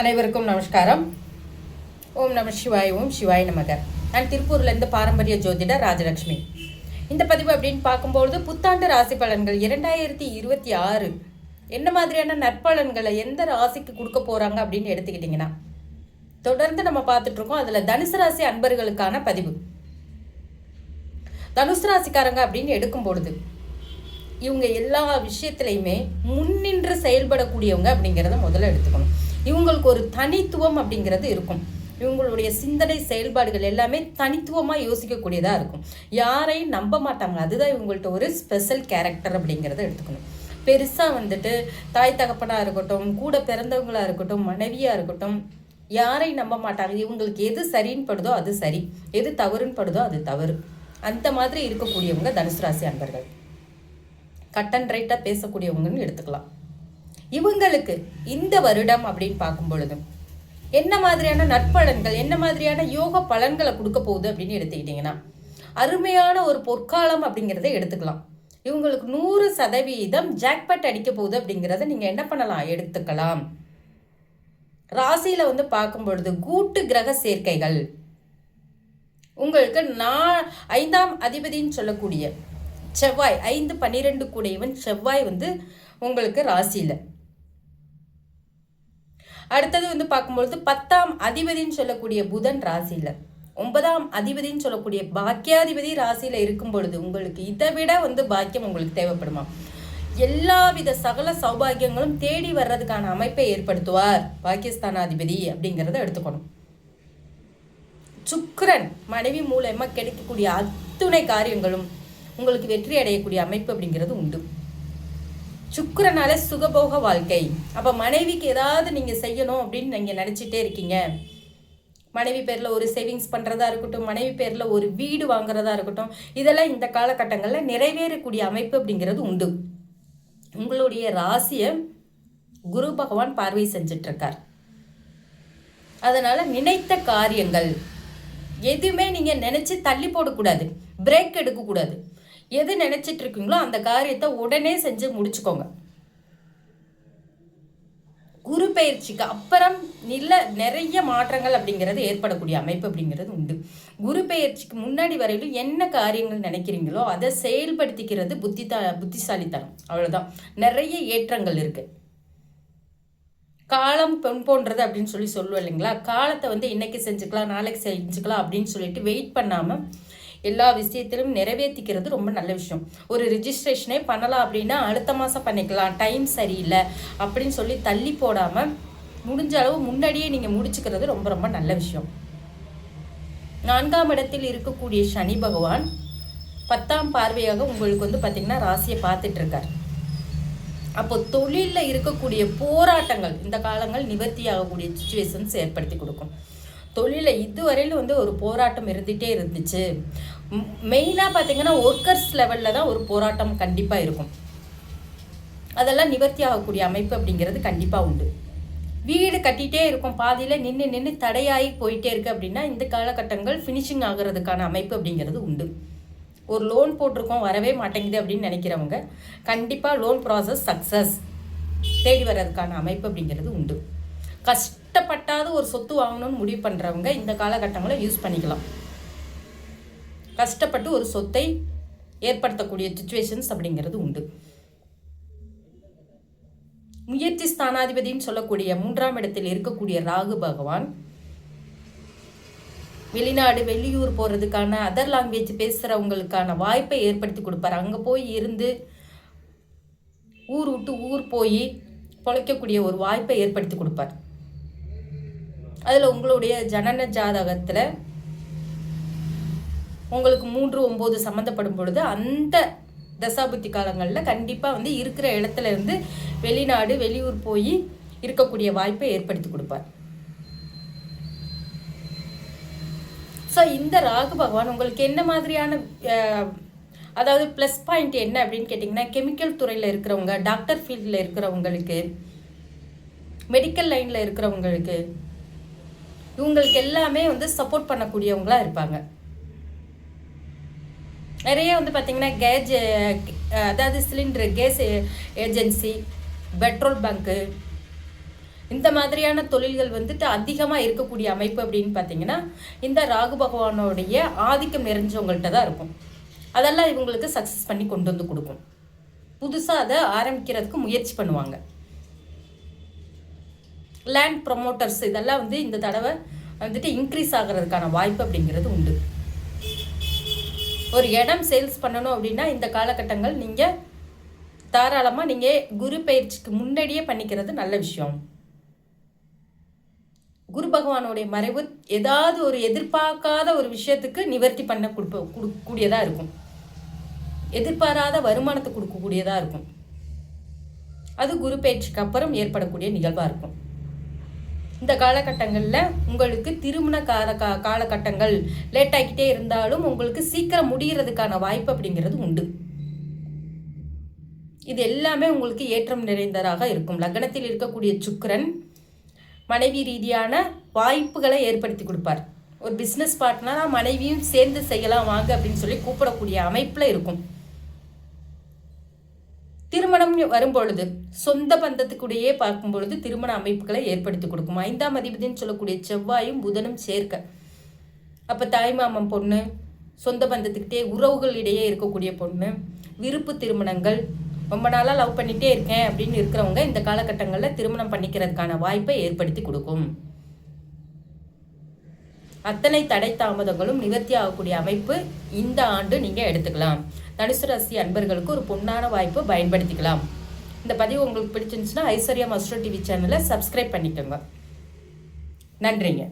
அனைவருக்கும் நமஸ்காரம். ஓம் நம சிவாய் ஓம் சிவாய் நமக. நான் திருப்பூர்லேருந்து பாரம்பரிய ஜோதிடர் ராஜலக்ஷ்மி இந்த பதிவு அப்படின்னு பார்க்கும்பொழுது புத்தாண்டு ராசி பலன்கள் இரண்டாயிரத்தி இருபத்தி ஆறு. என்ன மாதிரியான நற்பலன்களை எந்த ராசிக்கு கொடுக்க போகிறாங்க அப்படின்னு எடுத்துக்கிட்டிங்கன்னா தொடர்ந்து நம்ம பார்த்துட்ருக்கோம் அதில் தனுசு ராசி அன்பர்களுக்கான பதிவு. தனுசு ராசிக்காரங்க அப்படின்னு எடுக்கும் பொழுது இவங்க எல்லா விஷயத்துலையுமே முன்னின்று செயல்படக்கூடியவங்க அப்படிங்கிறத முதல்ல எடுத்துக்கணும். இவங்களுக்கு ஒரு தனித்துவம் அப்படிங்கிறது இருக்கும். இவங்களுடைய சிந்தனை செயல்பாடுகள் எல்லாமே தனித்துவமாக யோசிக்கக்கூடியதாக இருக்கும். யாரையும் நம்ப மாட்டாங்க. அதுதான் இவங்கள்ட்ட ஒரு ஸ்பெஷல் கேரக்டர் அப்படிங்கிறத எடுத்துக்கணும். பெருசாக வந்துட்டு தாய் தகப்பனாக இருக்கட்டும் கூட பிறந்தவங்களாக இருக்கட்டும் மனைவியாக இருக்கட்டும் யாரையும் நம்ப மாட்டாங்க. இவங்களுக்கு எது சரின்னு படுதோ அது சரி. எது தவறுன்னு படுதோ அது தவறு. அந்த மாதிரி இருக்கக்கூடியவங்க தனுசு ராசி அன்பர்கள். கட் அண்ட் ரைட்டாக பேசக்கூடியவங்கன்னு எடுத்துக்கலாம். இவங்களுக்கு இந்த வருடம் அப்படின்னு பார்க்கும் பொழுதும் என்ன மாதிரியான நற்பலன்கள் என்ன மாதிரியான யோக பலன்களை கொடுக்க போகுது அப்படின்னு எடுத்துக்கிட்டிங்கன்னா அருமையான ஒரு பொற்காலம் அப்படிங்கிறத எடுத்துக்கலாம். இவங்களுக்கு நூறு சதவீதம் ஜாக்பட் அடிக்க போகுது அப்படிங்கிறத நீங்கள் என்ன பண்ணலாம்? எடுத்துக்கலாம். ராசியில் வந்து பார்க்கும் பொழுது கூட்டு கிரக சேர்க்கைகள். உங்களுக்கு நான் ஐந்தாம் அதிபதின்னு சொல்லக்கூடிய செவ்வாய் ஐந்து பன்னிரெண்டு கூடையவன் செவ்வாய் வந்து உங்களுக்கு ராசியில். அடுத்தது வந்து பார்க்கும்பொழுது பத்தாம் அதிபதின்னு சொல்லக்கூடிய புதன் ராசியில். ஒன்பதாம் அதிபதின்னு சொல்லக்கூடிய பாக்கியாதிபதி ராசியில் இருக்கும் பொழுது உங்களுக்கு இதை விட வந்து பாக்கியம் உங்களுக்கு தேவைப்படுமா? எல்லாவித சகல சௌபாகியங்களும் தேடி வர்றதுக்கான அமைப்பை ஏற்படுத்துவார் பாகிஸ்தானாதிபதி அப்படிங்கிறத எடுத்துக்கணும். சுக்கரன் மனைவி மூலயமா கிடைக்கக்கூடிய அத்துணை காரியங்களும் உங்களுக்கு வெற்றி அடையக்கூடிய அமைப்பு அப்படிங்கிறது உண்டு. சுக்கரனால சுகபோக வாழ்க்கை. அப்போ மனைவிக்கு ஏதாவது நீங்கள் செய்யணும் அப்படின்னு நீங்கள் நினச்சிட்டே இருக்கீங்க. மனைவி பேரில் ஒரு சேவிங்ஸ் பண்ணுறதா இருக்கட்டும் மனைவி பேரில் ஒரு வீடு வாங்குறதா இருக்கட்டும் இதெல்லாம் இந்த காலகட்டங்களில் நிறைவேறக்கூடிய அமைப்பு அப்படிங்கிறது உண்டு. உங்களுடைய ராசியை குரு பகவான் பார்வை செஞ்சிட்ருக்கார். அதனால் நினைத்த காரியங்கள் எதுவுமே நீங்கள் நினச்சி தள்ளி போடக்கூடாது. பிரேக் எடுக்கக்கூடாது. எது நினைச்சிட்டு இருக்கீங்களோ அந்த காரியத்தை உடனே செஞ்சு முடிச்சுக்கோங்க. குரு பயிற்சிக்கு அப்புறம் நில நிறைய மாற்றங்கள் அப்படிங்கிறது ஏற்படக்கூடிய அமைப்பு அப்படிங்கிறது உண்டு. குரு பயிற்சிக்கு முன்னாடி வரையிலும் என்ன காரியங்கள் நினைக்கிறீங்களோ அதை செயல்படுத்திக்கிறது புத்தி புத்திசாலித்தனம். அவ்வளோதான் நிறைய ஏற்றங்கள் இருக்குது காலம் பெண் போன்றது அப்படின்னு சொல்லி சொல்லுவோம் இல்லைங்களா? காலத்தை வந்து இன்னைக்கு செஞ்சுக்கலாம் நாளைக்கு செஞ்சுக்கலாம் அப்படின்னு சொல்லிட்டு வெயிட் பண்ணாமல் எல்லா விஷயத்திலும் நிறைவேற்றிக்கிறது ரொம்ப நல்ல விஷயம். ஒரு ரிஜிஸ்ட்ரேஷனே பண்ணலாம் அப்படின்னா அடுத்த மாதம் பண்ணிக்கலாம். டைம் சரியில்லை அப்படின்னு சொல்லி தள்ளி போடாமல் முடிஞ்ச அளவு முன்னாடியே நீங்கள் முடிச்சுக்கிறது ரொம்ப ரொம்ப நல்ல விஷயம். நான்காம் இடத்தில் இருக்கக்கூடிய சனி பகவான் பத்தாம் பார்வையாக உங்களுக்கு வந்து பார்த்திங்கன்னா ராசியை பார்த்துட்டு இருக்கார் அப்போ தொழிலில் இருக்கக்கூடிய போராட்டங்கள் இந்த காலங்கள் நிவர்த்தி ஆகக்கூடிய சுச்சுவேஷன்ஸ் ஏற்படுத்தி கொடுக்கும். தொழிலில் இதுவரையிலும் வந்து ஒரு போராட்டம் இருந்துகிட்டே இருந்துச்சு. மெயினாக பார்த்தீங்கன்னா ஒர்க்கர்ஸ் லெவலில் தான் ஒரு போராட்டம் கண்டிப்பாக இருக்கும். அதெல்லாம் நிவர்த்தி ஆகக்கூடிய அமைப்பு அப்படிங்கிறது கண்டிப்பாக உண்டு. வீடு கட்டிகிட்டே இருக்கும் பாதியில் நின்று நின்று தடையாகி போயிட்டே இருக்குது அப்படின்னா இந்த காலகட்டங்கள் ஃபினிஷிங் ஆகிறதுக்கான அமைப்பு அப்படிங்கிறது உண்டு. ஒரு லோன் போட்டிருக்கோம் வரவே மாட்டேங்குது அப்படின்னு நினைக்கிறவங்க கண்டிப்பாக லோன் ப்ராசஸ் சக்ஸஸ் தேடி வர்றதுக்கான அமைப்பு அப்படிங்கிறது உண்டு. கஷ்டப்பட்டாவது ஒரு சொத்து வாங்கணும்னு முடிவு பண்ணுறவங்க இந்த காலகட்டங்களை யூஸ் பண்ணிக்கலாம். கஷ்டப்பட்டு ஒரு சொத்தை ஏற்படுத்தக்கூடிய சுச்சுவேஷன்ஸ் அப்படிங்கிறது உண்டு. முயற்சி ஸ்தானாதிபதின்னு சொல்லக்கூடிய மூன்றாம் இடத்தில் இருக்கக்கூடிய ராகு பகவான் வெளிநாடு வெளியூர் போகிறதுக்கான அதர் லாங்குவேஜ் பேசுகிறவங்களுக்கான வாய்ப்பை ஏற்படுத்தி கொடுப்பார். அங்கே போய் இருந்து ஊர் விட்டு ஊர் போய் பொழைக்கக்கூடிய ஒரு வாய்ப்பை ஏற்படுத்தி கொடுப்பார். அதில் உங்களுடைய ஜனன ஜாதகத்தில் உங்களுக்கு மூன்று ஒம்பது சம்மந்தப்படும் பொழுது அந்த தசாபுத்தி காலங்களில் கண்டிப்பாக வந்து இருக்கிற இடத்துல இருந்து வெளிநாடு வெளியூர் போய் இருக்கக்கூடிய வாய்ப்பை ஏற்படுத்தி கொடுப்பார். ஸோ இந்த ராகு பகவான் உங்களுக்கு என்ன மாதிரியான அதாவது ப்ளஸ் பாயிண்ட் என்ன அப்படின்னு கேட்டிங்கன்னா கெமிக்கல் துறையில் இருக்கிறவங்க டாக்டர் ஃபீல்டில் இருக்கிறவங்களுக்கு மெடிக்கல் லைனில் இருக்கிறவங்களுக்கு இவங்களுக்கு எல்லாமே வந்து சப்போர்ட் பண்ணக்கூடியவங்களாக இருப்பாங்க. நிறைய வந்து பார்த்திங்கன்னா கேஜ் அதாவது cylinder gas agency petrol bunk இந்த மாதிரியான தொழில்கள் வந்துட்டு அதிகமாக இருக்கக்கூடிய அமைப்பு அப்படின்னு பார்த்தீங்கன்னா இந்த ராகு பகவானுடைய ஆதிக்கம் நிறைஞ்சவங்கள்ட்ட தான் இருக்கும். அதெல்லாம் இவங்களுக்கு சக்ஸஸ் பண்ணி கொண்டு வந்து கொடுக்கும். புதுசாக அதை ஆரம்பிக்கிறதுக்கு முயற்சி பண்ணுவாங்க. லேண்ட் ப்ரொமோட்டர்ஸ் இதெல்லாம் வந்து இந்த தடவை வந்துட்டு இன்க்ரீஸ் ஆகிறதுக்கான வாய்ப்பு அப்படிங்கிறது உண்டு. ஒரு இடம் சேல்ஸ் பண்ணணும் அப்படின்னா இந்த காலகட்டங்கள் நீங்கள் தாராளமாக நீங்கள் குரு பயிற்சிக்கு முன்னாடியே பண்ணிக்கிறது நல்ல விஷயம். குரு பகவானுடைய மறைவு ஏதாவது ஒரு எதிர்பார்க்காத ஒரு விஷயத்துக்கு நிவர்த்தி பண்ண கொடுப்ப கொடுக்கக்கூடியதாக இருக்கும். எதிர்பாராத வருமானத்தை கொடுக்கக்கூடியதாக இருக்கும். அது குரு பயிற்சிக்கு அப்புறம் ஏற்படக்கூடிய நிகழ்வாக இருக்கும். இந்த காலகட்டங்களில் உங்களுக்கு திருமண கால கா காலகட்டங்கள் லேட் ஆகிக்கிட்டே இருந்தாலும் உங்களுக்கு சீக்கிரம் முடிகிறதுக்கான வாய்ப்பு அப்படிங்கிறது உண்டு. இது எல்லாமே உங்களுக்கு ஏற்றம் நிறைந்ததாக இருக்கும். லக்னத்தில் இருக்கக்கூடிய சுக்கரன் மனைவி ரீதியான வாய்ப்புகளை ஏற்படுத்தி கொடுப்பார். ஒரு பிஸ்னஸ் பார்ட்னராக மனைவியும் சேர்ந்து செய்யலாம் வாங்க அப்படின்னு சொல்லி கூப்பிடக்கூடிய அமைப்பில் இருக்கும். திருமணம் வரும்பொழுது சொந்த பந்தத்துக்குடையே பார்க்கும் பொழுது திருமண அமைப்புகளை ஏற்படுத்தி கொடுக்கும். ஐந்தாம் அதிபதினு சொல்லக்கூடிய செவ்வாயும் புதனும் சேர்க்க. அப்போ தாய்மாமன் பொண்ணு சொந்த பந்தத்துக்கிட்டே உறவுகளிடையே இருக்கக்கூடிய பொண்ணு விருப்பு திருமணங்கள் ரொம்ப நாளாக லவ் பண்ணிகிட்டே இருக்கேன் அப்படின்னு இருக்கிறவங்க இந்த காலகட்டங்களில் திருமணம் பண்ணிக்கிறதுக்கான வாய்ப்பை ஏற்படுத்தி கொடுக்கும். அத்தனை தடை தாமதங்களும் நிவர்த்தி ஆகக்கூடிய அமைப்பு இந்த ஆண்டு நீங்கள் எடுத்துக்கலாம். தனுசு ராசி அன்பர்களுக்கு ஒரு பொன்னான வாய்ப்பு பயன்படுத்திக்கலாம். இந்த பதிவு உங்களுக்கு பிடிச்சிருந்துச்சுன்னா ஐஸ்வர்யா மஸ்டர் டிவி சேனலை சப்ஸ்கிரைப் பண்ணிக்கோங்க. நன்றிங்க.